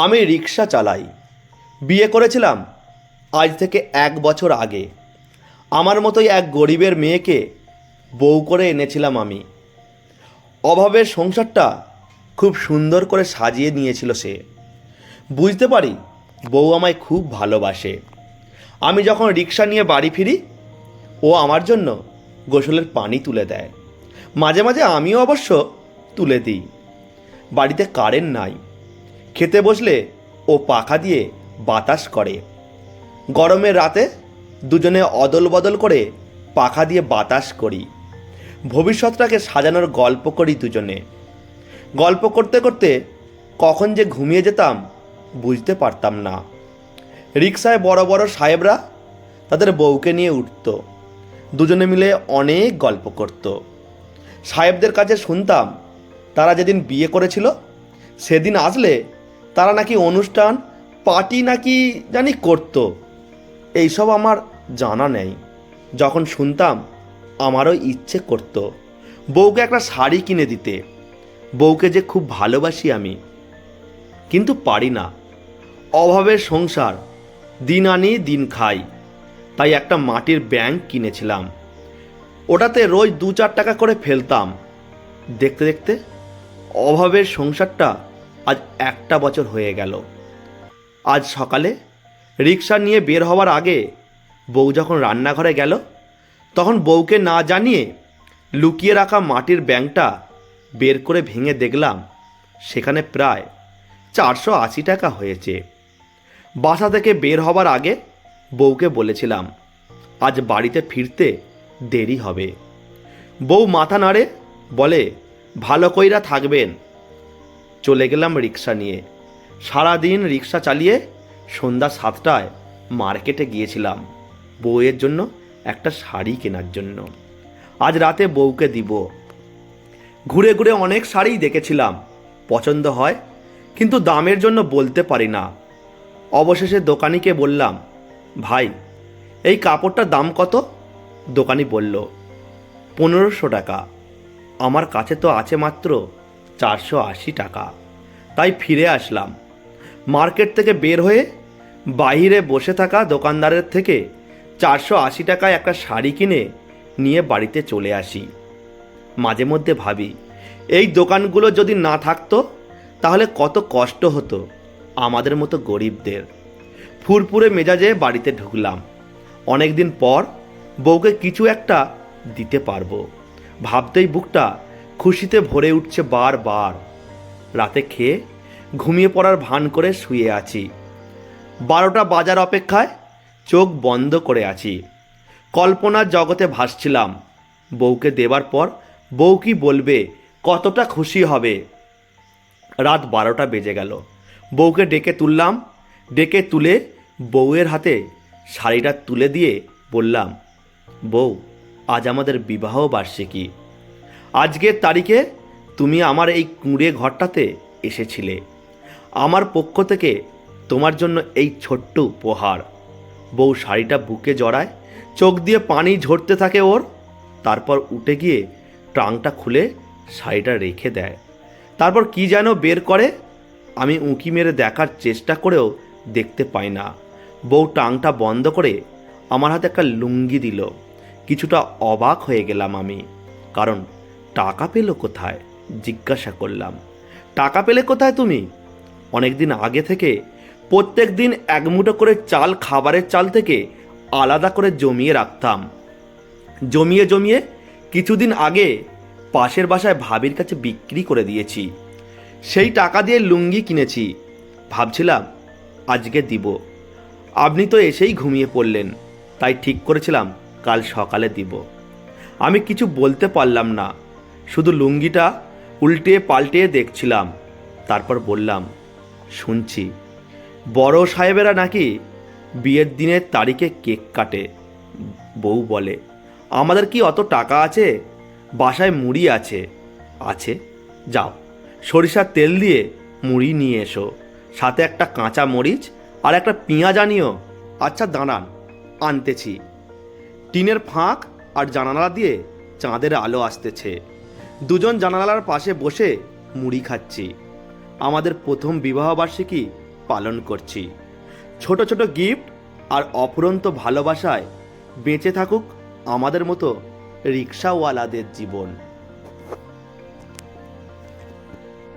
আমি রিক্সা চালাই। বিয়ে করেছিলাম আজ থেকে এক বছর আগে। আমার মতোই এক গরিবের মেয়েকে বউ করে এনেছিলাম আমি। অভাবের সংসারটা খুব সুন্দর করে সাজিয়ে নিয়েছিল সে। বুঝতে পারি বউ আমায় খুব ভালোবাসে। আমি যখন রিক্সা নিয়ে বাড়ি ফিরি, ও আমার জন্য গোসলের পানি তুলে দেয়। মাঝে মাঝে আমিও অবশ্য তুলে দিই। বাড়িতে কারেন্ট নাই। খেতে বসলে ও পাখা দিয়ে বাতাস করে। গরমের রাতে দুজনে অদল বদল করে পাখা দিয়ে বাতাস করি। ভবিষ্যৎটাকে সাজানোর গল্প করি দুজনে। গল্প করতে করতে কখন যে ঘুমিয়ে যেতাম বুঝতে পারতাম না। রিক্সায় বড় বড় সাহেবরা তাদের বউকে নিয়ে উঠত। দুজনে মিলে অনেক গল্প করত। সাহেবদের কাছে শুনতাম, তারা যেদিন বিয়ে করেছিল, সেদিন আসলে তারা নাকি অনুষ্ঠান, পার্টি নাকি জানি করত। এইসব আমার জানা নেই। যখন শুনতাম, আমারও ইচ্ছে করত বউকে একটা শাড়ি কিনে দিতে। বউকে যে খুব ভালোবাসি আমি। কিন্তু পারি না। অভাবের সংসার, দিন আনি দিন খাই। তাই একটা মাটির ব্যাংক কিনেছিলাম। ওটাতে রোজ দু চার টাকা করে ফেলতাম। দেখতে দেখতে অভাবের সংসারটা আজ একটা বছর হয়ে গেল। আজ সকালে রিক্সা নিয়ে বের হওয়ার আগে বউ যখন রান্নাঘরে গেল, তখন বউকে না জানিয়ে লুকিয়ে রাখা মাটির ব্যাংকটা বের করে ভেঙে দেখলাম, সেখানে প্রায় চারশো আশি টাকা হয়েছে। বাসা থেকে বের হবার আগে বউকে বলেছিলাম, আজ বাড়িতে ফিরতে দেরি হবে। বউ মাথা নাড়ে বলে, ভালো কইরা থাকবেন। চলে গেলাম রিক্সা নিয়ে। সারাদিন রিক্সা চালিয়ে সন্ধ্যা সাতটায় মার্কেটে গিয়েছিলাম বউয়ের জন্য একটা শাড়ি কেনার জন্য। আজ রাতে বউকে দিব। ঘুরে ঘুরে অনেক শাড়িই দেখেছিলাম, পছন্দ হয়, কিন্তু দামের জন্য বলতে পারি না। অবশেষে দোকানিকে বললাম, ভাই, এই কাপড়টার দাম কত? দোকানি বলল, পনেরোশো টাকা। আমার কাছে তো আছে মাত্র চারশো আশি টাকা। তাই ফিরে আসলাম। মার্কেট থেকে বের হয়ে বাইরে বসে থাকা দোকানদারের থেকে চারশো আশি টাকায় একটা শাড়ি কিনে নিয়ে বাড়িতে চলে আসি। মাঝে মধ্যে ভাবি, এই দোকানগুলো যদি না থাকতো, তাহলে কত কষ্ট হতো আমাদের মতো গরিবদের। ফুরফুরে মেজাজে বাড়িতে ঢুকলাম। অনেক দিন পর বউকে কিছু একটা দিতে পারব। ভাবতেই বুকটা খুশিতে ভরে উঠছে বারবার। রাতে খেয়ে ঘুমিয়ে পড়ার ভান করে শুয়ে আছি। বারোটা বাজার অপেক্ষায় চোখ বন্ধ করে আছি। কল্পনার জগতে ভাসছিলাম। বউকে দেবার পর বউ কি বলবে, কতটা খুশি হবে? রাত বারোটা বেজে গেল। বউকে ডেকে তুললাম। ডেকে তুলে বউয়ের হাতে শাড়িটা তুলে দিয়ে বললাম, বউ, আজ আমাদের বিবাহ বার্ষিকী। আজকের তারিখে তুমি আমার এই কুঁড়ে ঘরটাতে এসেছিলে। আমার পক্ষ থেকে তোমার জন্য এই ছোট্ট উপহার। বউ শাড়িটা বুকে জড়ায়, চোখ দিয়ে পানি ঝরতে থাকে ওর। তারপর উঠে গিয়ে ট্রাংটা খুলে শাড়িটা রেখে দেয়। তারপর কি যেন বের করে, আমি উঁকি মেরে দেখার চেষ্টা করেও দেখতে পাই না। বউ টাংটা বন্ধ করে আমার হাতে একটা লুঙ্গি দিল। কিছুটা অবাক হয়ে গেলাম আমি, কারণ টাকা পেল কোথায়? জিজ্ঞাসা করলাম। টাকা পেলে কোথায় তুমি? অনেকদিন আগে থেকে প্রত্যেক দিন এক মুঠো করে চাল খাবারের চাল থেকে আলাদা করে জমিয়ে রাখতাম। জমিয়ে জমিয়ে কিছুদিন আগে পাশের বাসায় ভাবির কাছে বিক্রি করে দিয়েছি। সেই টাকা দিয়ে লুঙ্গি কিনেছি। ভাবছিলাম, আজকে দিব। আপনি তো এসেই ঘুমিয়ে পড়লেন, তাই ঠিক করেছিলাম কাল সকালে দিব। আমি কিছু বলতে পারলাম না। শুধু লুঙ্গিটা উল্টে পাল্টে দেখছিলাম। তারপর বললাম, শুনছি, বড় সাহেবেরা নাকি বিয়ের দিনের তারিখে কেক কাটে। বউ বলে, আমাদের কি অত টাকা আছে? বাসায় মুড়ি আছে। আছে? যাও, সরিষার তেল দিয়ে মুড়ি নিয়ে এসো। সাথে একটা কাঁচা মরিচ আর একটা পেঁয়াজ আনিও। আচ্ছা দাঁড়ান, আনতেছি। টিনের ফাঁক আর জানালা দিয়ে চাঁদের আলো আসতেছে। দুজন জানালার পাশে বসে মুড়ি খাচ্ছি। আমাদের প্রথম বিবাহবার্ষিকী পালন করছি। ছোট ছোট গিফট আর অফুরন্ত ভালোবাসায় বেঁচে থাকুক আমাদের মতো রিক্সাওয়ালাদের জীবন।